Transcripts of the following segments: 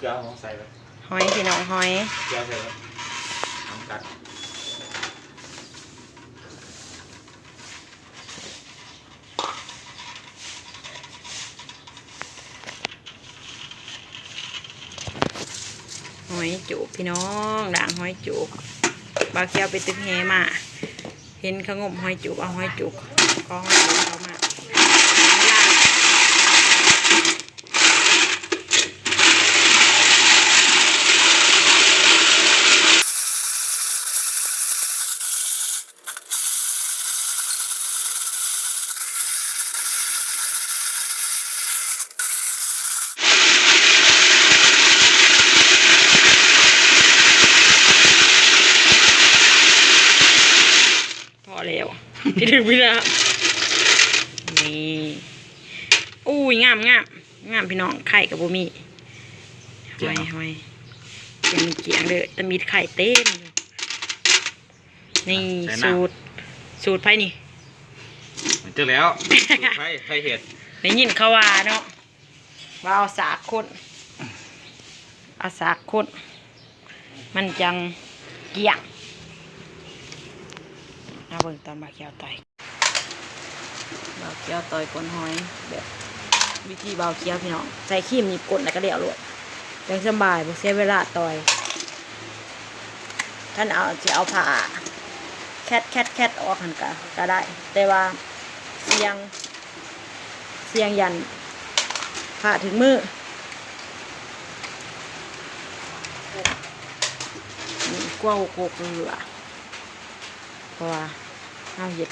เกลือของใส่ไปหอยพี่น้องหอยเกลือใส่ไปน้ำกัดหอยจูบพี่น้องด่างหอยจูบบาวเกียวไปตึกแฮมา เห็นเขางมหอยจูบเอาหอยจูบก็หอยจูบเขามาพอ แล้วพี่ถึงพี่แล้วนี่อุ้ยงามงามงามพี่น้องไข่กับบุมีหอยหอยยังมีเกียงเลยแต่มีไข่เต้นอยู่นี่สูตรสูตรไผ่นี่เจอแล้วใครใครเห็ดได้ยินเขาว่าเนาะว่าเอาสากคนเอาสากคนมันจังเกี่ยง เอาเบิ่งตอนบาเกียวต่อยบาเกียวต่อยก้นหอยแบบวิธีบาเกียวพี่น้องใส่ขีมหนีบก้นแล้วก็เดี่ยวรวดยังสบายบ่เสียเวลาต่อยท่านเอาจะเอาผ้าแคทแคทแคทออกหันกะก็ได้ แต่ว่าเสียงเสียงยันผ่าถึงมือนี่กลัวหกกเหลือเพราะว่า เอาเห็ด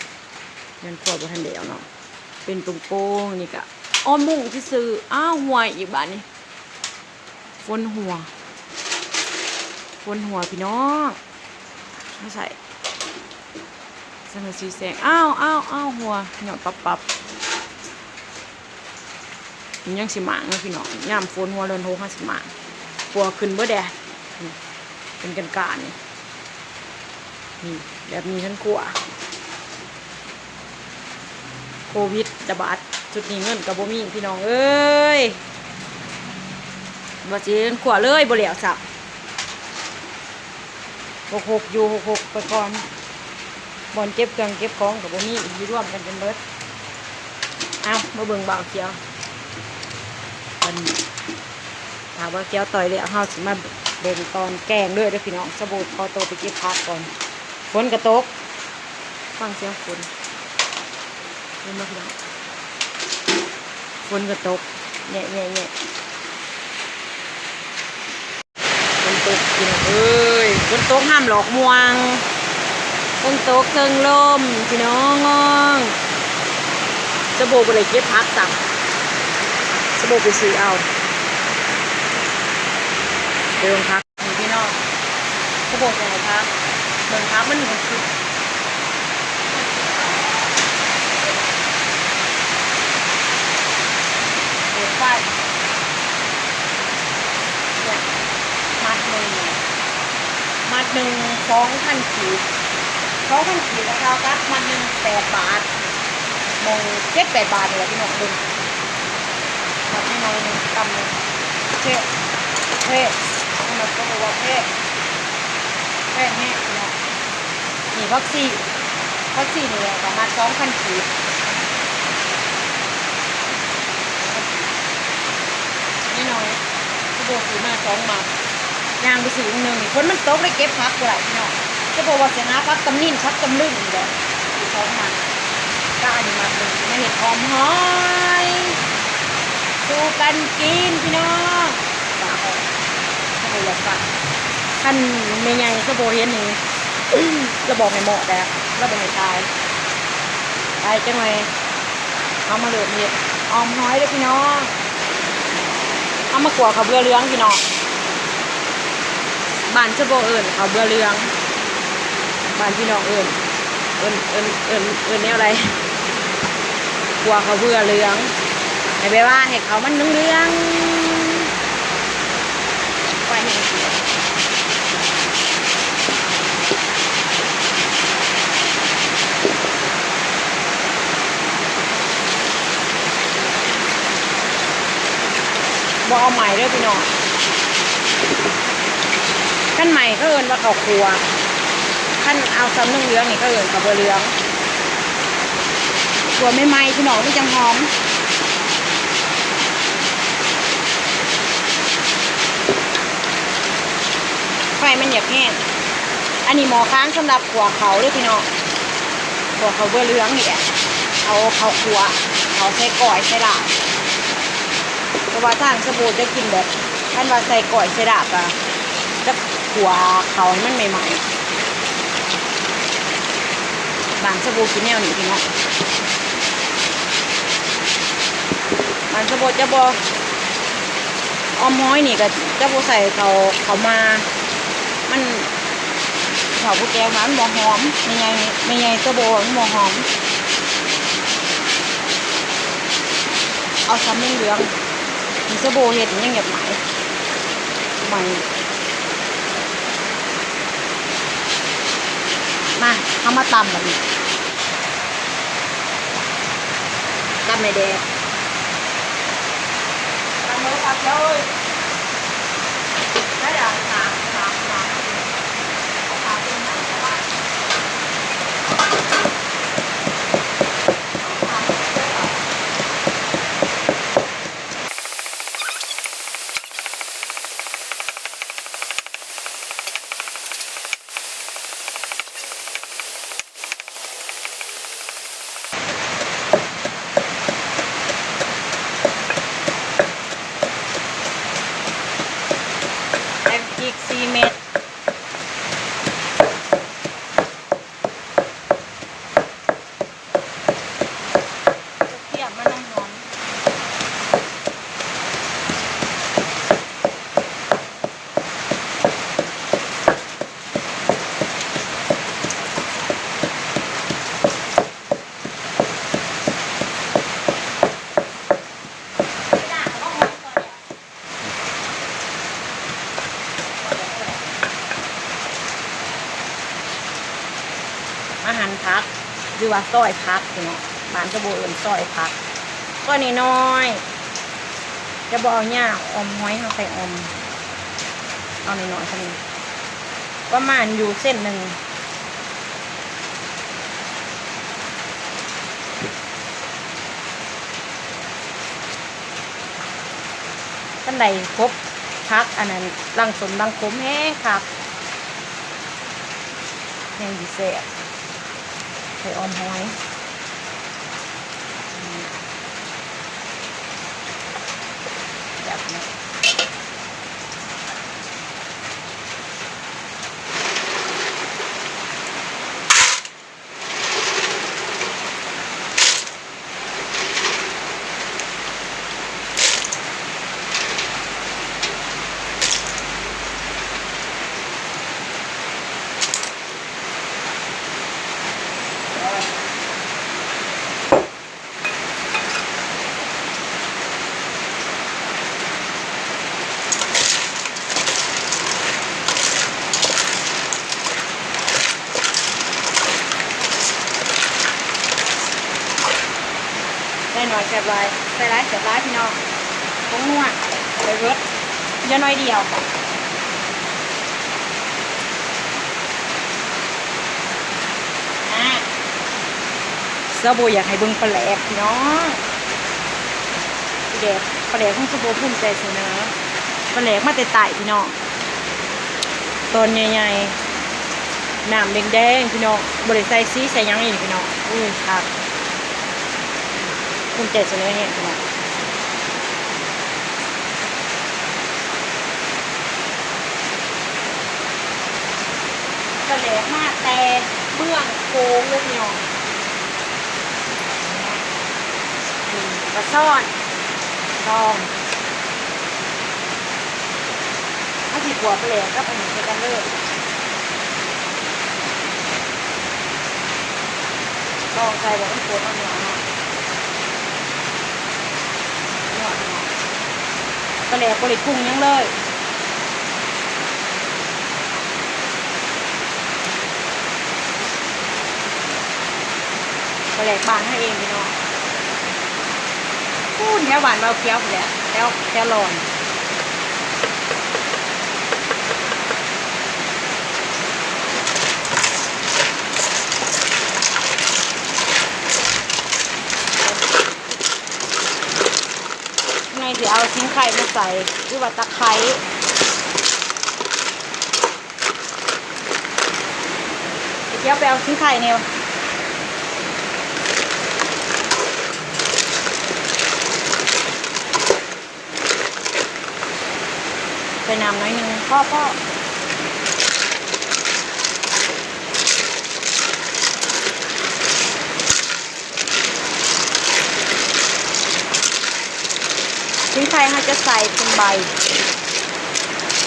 ยันขวบทันเดียวเนาะเป็นตรงโป้งนี่กะอ้อมมุ่งที่ซื้ออ้าวหัวอีกบ้านนี่ฝนหัวฝนหัวพี่น้องมาใส่สนสีแสงอ้าวอ้าวอ้าวหัวหยอดปับปับมันยังสิหมางเลยพี่น้องย่ามฝนหัวเรือนโทห้าสิหมางปัวขึ้นเบ่แดดเป็นกันการนี่นี่แบบนี้ฉันกลัว วิดระบาดจุดนี้เงินกับบ่มีพี่น้องเอ้ยบ่สิฉันกลัวเลยบ่เหลียวสับหกหกอยู่หกหกไปก่อนบอลเก็บเครื่องเก็บของกับบ่มีอยู่ร่วมกันจนเบิดเอามาเบิ่งบ่าวเขียวมันถามว่าแก้วต่อยเลยเฮาสิมาเบ่งตอนแกงด้วยด้อพี่น้องสบู่พอโตไปเก็บพักก่อนฝนกระตกฟังเสียงฝน เห็นไหมพี่น้องฝนกระตกแง่แง่แง่ฝนตกพี่น้องเอ้ยฝนตกห้ามหลอกมวงฝนตกเครื่องลมพี่น้องสบู่ไปเลยเก็บพักสั่งสบู่ไปซื้อเอาเดิมพักนี่พี่น้องสบู่ใหญ่พักเดิมพักมันหนึ่ งชุดเปิดไฟเนี่ยมัดหนึ่งมัดหนึ่งสองพันขีดสองพันขีดราคากัดมัดหนึ่งแปดบาทมงเจ็ดแปดบาทเลยพี่น้องเดิมแบบไม่น้อยหนึ่งตำหนึ่งเช็ดเพ่มันก็บอกว่าเพ่เพ่แห้เนาะนี่วัคซีนวัคซีนเนี่ยประมาณสองพันขีดไม่น้อย ก็บอกซื้อมาสองมัดยางไปซื้อหนึ่งคนมันตกได้เก็บพักกว่าพี่น้องจะบอกว่าเสียหาพักตำนิ่นพักตำลึงอยู่แล้วซื้อสองมัดก็อันนี้มาหนึ่งไม่เห็นหอมหอยดูกันกินพี่น้องฝาออกสบู่หลอดฝาท่านเมย์ใหญ่สบู่เห็นนี่ระบอกให้เหมาะแต่ระบอกให้ตายตายจังเลยเอามาเหลือเห็ดออมหอยเลยพี่น้องามากลัวเขาเบื่อเรียงพี่น้องบ้านจะโบเอิญเขาเบื่อเรียงบ้านพี่น้องเอิญเอิญเอิญเอิญเอิญแนวอะไรกลัวเขาเบื่อเรียงให้ไปว่าให้เขามันเรื่องๆไฟแห้งเสี บอเอาใหม่ด้อพี่น้องขั้นใหม่ก็เอินว่าเขาครัวขั้นเอาซ้ำนึ่งเหลืองนี่ก็เอินกับบัวเหลืองครัวไม่ไหม้พี่น้องนี่จังหอมไฟมันอยากแห้งอันนี้หมอค้างสำหรับขัวเขาด้วยพี่น้องขัวเขาเบอร์เหลืองนี่เอาเขาขัวเขาใส่ก่อยใส่ดาบ ราะว่าทางสบู่จะกินแบบท่านว่าใส่ก่อยใส่ดาบอะจะขัวเขาให้มันใหม่ๆบางสบู่กินแนวนี้พี่น้องบางสบู่จะบออมม้อยนี่ก็จะบอใส่เขาเขามา มันเขาพวกแกมามันบ่หอมไม่ไงไม่ไงกระโบมันบ่หอม เอาซ้ำเหลือง สะโบเห็ดยังเงียบไหมใหม่มาเอามาตำแบบนี้ตำไม่แดงตำเลยครับเลยได้ยังสามสามสาม แอมพริกสี่เม็ดเทียบมันน้ำหอม อาหารพักหรือว่าซอยพักพี่น้องบ้านจะโบเอินซอยพักก็นี่น้อยๆจะบเอาเนี่ยอมห้อยเอาใส่อม เอาหน่อยๆเท่นี้ประมาณอยู่เส้นหนึ่งท่านใดพบพักอันนั้นลังสมลังคมแห้งครับแห้งดีเสีย ไข่ออมหอย อยเสียบลายใส่ร้ายเสียบร้ายพี่น้องตงนัวใส่ร์ดเยอะน้อยเดียวอะสบู่อยากให้เบิ่งปลาแหลกพี่น้องแดกปลาแหลกของสบู่ภูมิใจเสนอปลาแหลกมาแต่ไต่พี่น้องตอนใหญ่ๆน้ำแดงๆพี่น้องบริใส่ซีใส่ยังอีกพี่น้องอุ้ยครับ ภูมิใจเสนอเนี่ยน้องกระแหลกมากแต่เบื้องโค้งเลยพี่น้องกระซ่อนซองถ้าสิบหัวไปแล้วก็เป็นเหมือนกันเลยลองใจบอกว่าปวดมากเนาะ ปลาแหลกบริกุ้งยังเลยปลาแหลกบานให้เองพี่น้องพูดแถวหวานเบาเคี้ยวแหล้วแถวแค่ร้อน ชิ้นไข่มาใส่หรือว่าตะไคร้เดี๋ยวไปเอาชิ้นไข่เนี่ยไปนำน้อยนึงพ่อพ่อ ชิ้นไข่เขาจะใส่เป็นใบ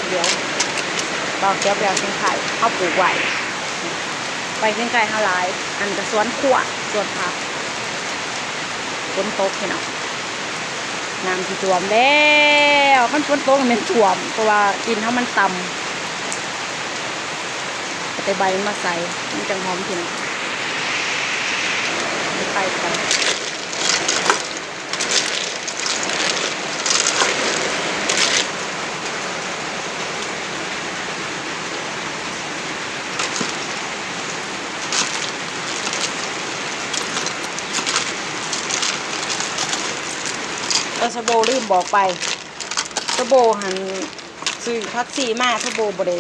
เดี๋ยวเราเก็บแล้วชิ้นไข่เขาปลูกไว้ใบชิ้นไข่เขาหลาย อันจะสวนขวดสวนผักฝนตกพี่น้องน้ำที่ท่วมแล้วมันฝนตกมันเป็นท่วม เพราะว่ากินเขามันต่ำแต่ใบมันมาใส่มันจังหอมพี่น้องไปไป สโบลืมบอกไปสโบหันซื้อพักซีมาสโบบริ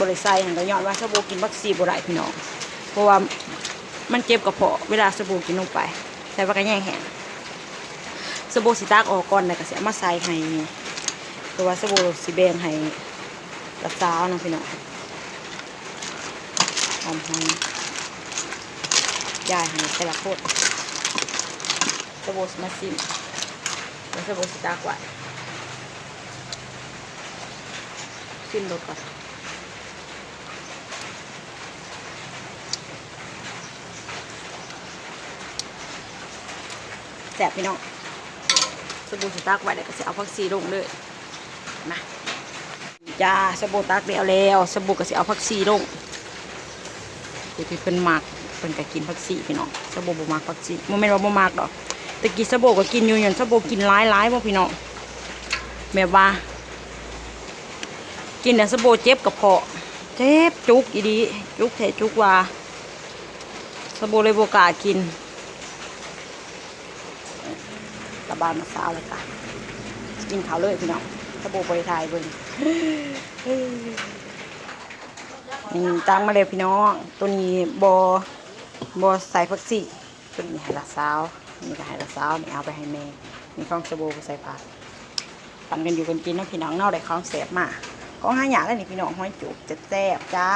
บริไซหันก็ย้อนว่าสโบกินพักซีบ่ได้พี่น้องเพราะว่ามันเจ็บกระเพาะเวลาสโบกินลงไป แต่ว่าก็แย่งแห้งสโบสิตากออกก่อนแล้วก็สิเอามาใส่ให้เพราะว่าสโบสิแบงให้กับสาวนะพี่น้องหอมหอมยายให้แต่ละคนสโบสมาซิม แล้วจะบสิตากไว้ขึ้นรถก่อนแสบพี่น้องสบู่สตากไว้เดี๋ยวก็จะเอาพักซีลงเลยนะจ้าสบู่ตักเดียวแล้วสบู่ก็จะเอาพักซีลงเดี๋ยวเพิ่นมักเพิ่นก็กินพักซีพี่น้องสบู่บ่มักพักซีโมเมนต์ว่าบ่มักดอก ตะกี้สะโบก็กินอยู่อย่างสะโบกินร้ายร้ายๆบ่พี่น้องแบบว่า กินแต่สะโบเจ็บกระเพาะ เจ็บจุกอีดี จุกแท้จุกว่าสะโบเลยโบกากินระบายมาซาวเลยค่ะกินขาวเลยพี่น้องสะโบบริทายเบิ่งนี่ตั้งมาเลยพี่น้อง ตัวนี้บอบอใส่ฟักซี่ตัวนี้ให้ละสาว นี่ก็ให้ละสาวนี่เอาไปให้แม่นี่ของสบู่ใส่ผักปั่นกันอยู่กันกินน้องพี่น้องเน่าได้ของแสบมากของห้าอย่างแล้วนี่พี่น้องห้อยจุกจะแซ่บจ้า